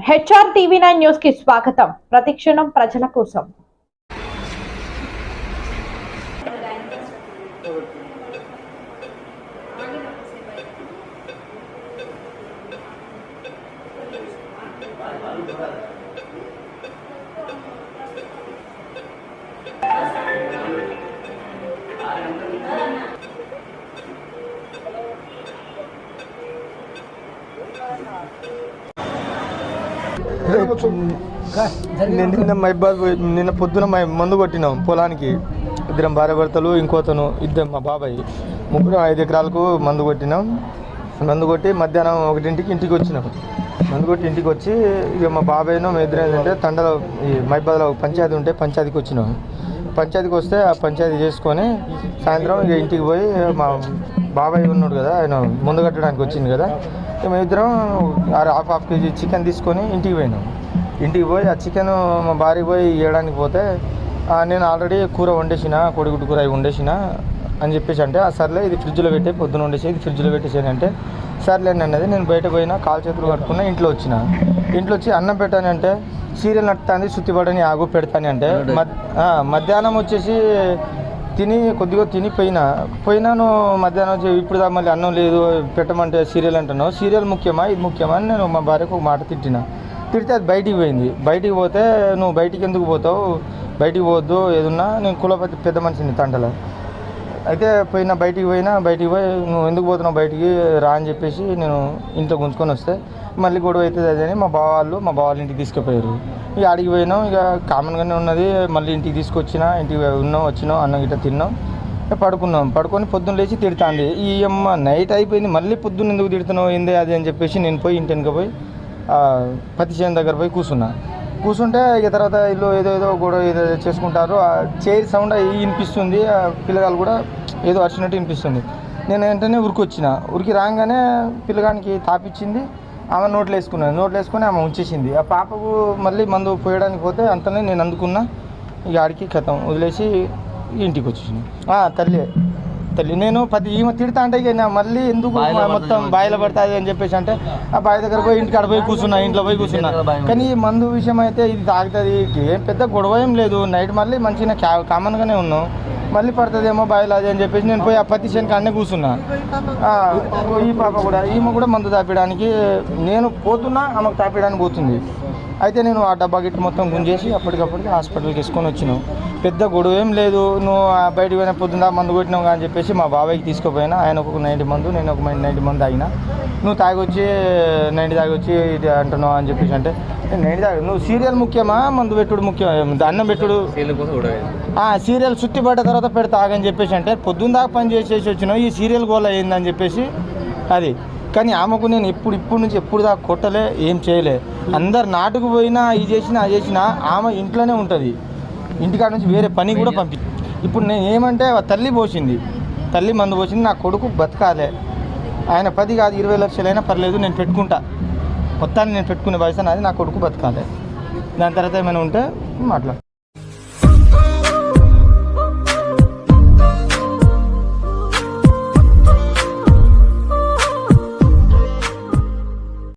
HR TV nine news కి స్వాగతం ప్రతిక్షణం ప్రజల కోసం నేను నిన్న మైబాద్ ఇబ్బంది నిన్న పొద్దున మా మందు కొట్టినాం. పొలానికి ఇద్దరం భార్య భర్తలు ఇంకోతను ఇద్దరు మా బాబాయ్. ముగ్గురు ఐదు ఎకరాలకు మందు కొట్టినాం. మందు కొట్టి మధ్యాహ్నం ఒకటింటికి ఇంటికి వచ్చినాం. మందు కొట్టి ఇంటికి వచ్చి ఇక మా బాబాయ్ను మా ఇద్దరు ఏంటంటే తండలో ఈ మైబాద్లో పంచాయతీ ఉంటే పంచాయతీకి వచ్చినాం. పంచాయతీకి వస్తే ఆ పంచాయతీ చేసుకొని సాయంత్రం ఇక ఇంటికి పోయి మా బాబాయ్ ఉన్నాడు కదా ఆయన ముందు కట్టడానికి వచ్చింది కదా. మేమిద్దరం హాఫ్ హాఫ్ కేజీ చికెన్ తీసుకొని ఇంటికి పోయినాం. ఇంటికి పోయి ఆ చికెన్ మా భార్య పోయి ఇవ్వడానికి పోతే "ఆ, నేను ఆల్రెడీ కూర వండేసిన కోడిగుడ్డు కూర అవి వండేసిన అని చెప్పేసి అంటే "ఆ, సర్లే ఇది ఫ్రిడ్జ్లో పెట్టే పొద్దున వండేసి ఇది ఫ్రిడ్జ్లో పెట్టేసాను అంటే సర్లే అన్నది. నేను బయట పోయినా కాలు చేతులు కట్టుకున్నా ఇంట్లో వచ్చిన. ఇంట్లో వచ్చి అన్నం పెట్టానంటే సీరియల్ నట్టుతాంది సుత్తిపడని ఆగు పెడతాను అంటే మధ్యాహ్నం వచ్చేసి తిని కొద్దిగా తిని పోయినా పోయినాను మధ్యాహ్నం ఇప్పుడు దా మళ్ళీ అన్నం లేదు పెట్టమంటే సీరియల్ అంటున్నావు. సీరియల్ ముఖ్యమా? ఇది ముఖ్యమా? అని నేను మా భార్యకు ఒక మాట తిట్టిన. తిడితే అది బయటికి పోయింది. బయటికి పోతే నువ్వు బయటికి ఎందుకు పోతావు? బయటికి పోవద్దు ఏదున్నా. నేను కులపతి పెద్ద మనిషిని తండల. అయితే పోయినా బయటికి పోయినా బయటికి పోయి నువ్వు ఎందుకు పోతున్నావు బయటికి? రా అని చెప్పేసి నేను ఇంట్లో గుంజుకొని వస్తే మళ్ళీ గొడవ అవుతుంది అదని మా బావ వాళ్ళు మా బావ వాళ్ళ ఇంటికి తీసుకుపోయారు. ఇక అడిగి పోయినాం ఇక కామన్గానే ఉన్నది. మళ్ళీ ఇంటికి తీసుకొచ్చినా ఇంటికి ఉన్నాం వచ్చినాం అన్నం గిట్ట తిన్నాం. పడుకున్నాం. పడుకొని పొద్దున్న లేచి తిడతాండి ఈ అమ్మ నైట్ అయిపోయింది మళ్ళీ పొద్దున్న ఎందుకు తిడుతున్నావు? ఏంది అది అని చెప్పేసి నేను పోయి ఇంటి వెనుక పోయి పత్తి చేను దగ్గర పోయి కూర్చున్నా. కూర్చుంటే ఇక తర్వాత ఇల్లు ఏదో ఏదో గొడవ ఏదో చేసుకుంటారు. ఆ చైర్ సౌండ్ అయి వినిపిస్తుంది. ఆ పిల్లగాలు కూడా ఏదో అరిచినట్టు వినిపిస్తుంది. నేను వెంటనే ఉరికొచ్చిన ఉరికి రాగానే పిల్లగానికి తాపిచ్చింది. ఆమె నోట్లు వేసుకున్నాను నోట్లు వేసుకొని ఆమె ఉంచేసింది. ఆ పాపకు మళ్ళీ మందు పోయడానికి పోతే అంతనే నేను అందుకున్నా. ఇక ఆడికి కథం వదిలేసి ఇంటికి వచ్చేసిన. ఆ, తల్లి. తల్లి నేను పది ఈమె తిడతా అంటే ఇక మళ్ళీ ఎందుకు మొత్తం. బాయిలో పడుతుంది అని చెప్పేసి అంటే ఆ బావి దగ్గర పోయి ఇంటికి పోయి కూర్చున్నా ఇంట్లో పోయి కూర్చున్నా. కానీ ఈ మందు విషయం అయితే ఇది తాగుతుంది. ఏం పెద్ద గొడవ ఏం లేదు. నైట్ మళ్ళీ మంచిగా కామన్గానే ఉన్నాం. మళ్ళీ పడుతుందేమో బాయిలో అది అని చెప్పేసి నేను పోయి ఆ పత్తి చేను అన్నీ కూర్చున్నా. ఈ పాప కూడా ఈమె కూడా మందు తాపడానికి నేను పోతున్నా ఆమెకు తాపడానికి పోతుంది. అయితే నేను ఆ డబ్బా గిట్టు మొత్తం గుంజేసి అప్పటికప్పటికి హాస్పిటల్కి వేసుకొని వచ్చినాను పెద్ద గొడవ ఏం లేదు. నువ్వు ఆ బయటికి పోయిన పొద్దున్న మందు కొట్టినావు అని చెప్పేసి మా బాబాయ్కి తీసుకుపోయినా. ఆయన ఒక నైంటీ మందు నేను ఒక నైంటీ మంది తాగిన. నువ్వు తాగొచ్చి నైంటీ తాగొచ్చి ఇది అంటున్నావు అని చెప్పేసి అంటే నైంటీ తాగి నువ్వు సీరియల్ ముఖ్యమా? మందు పెట్టుడు ముఖ్యమా అన్నం పెట్టుడు? సీరియల్ చుట్టి పడ్డ తర్వాత పెడతా ఆగని చెప్పేసి అంటే పొద్దున్న దాకా పని చేసేసి వచ్చినావు ఈ సీరియల్ గోల్ అయిందని చెప్పేసి అది. కానీ ఆమెకు నేను ఇప్పుడు ఇప్పుడు నుంచి ఎప్పుడు దాకా కొట్టలే ఏం చేయలే. అందరు నాటుకు పోయినా ఇది చేసినా అది చేసినా ఆమె ఇంట్లోనే ఉంటుంది. ఇంటికాడ నుంచి వేరే పని కూడా పంపి ఇప్పుడు నేను ఏమంటే తల్లి పోసింది. తల్లి మందు పోసింది నా కొడుకు బతకాలే. ఆయన పది కాదు ఇరవై లక్షలైనా పర్లేదు నేను పెట్టుకుంటా. మొత్తాన్ని నేను పెట్టుకునే వయసు నాది నా కొడుకు బతకాలే. దాని తర్వాత ఏమైనా ఉంటే మాట్లాడు.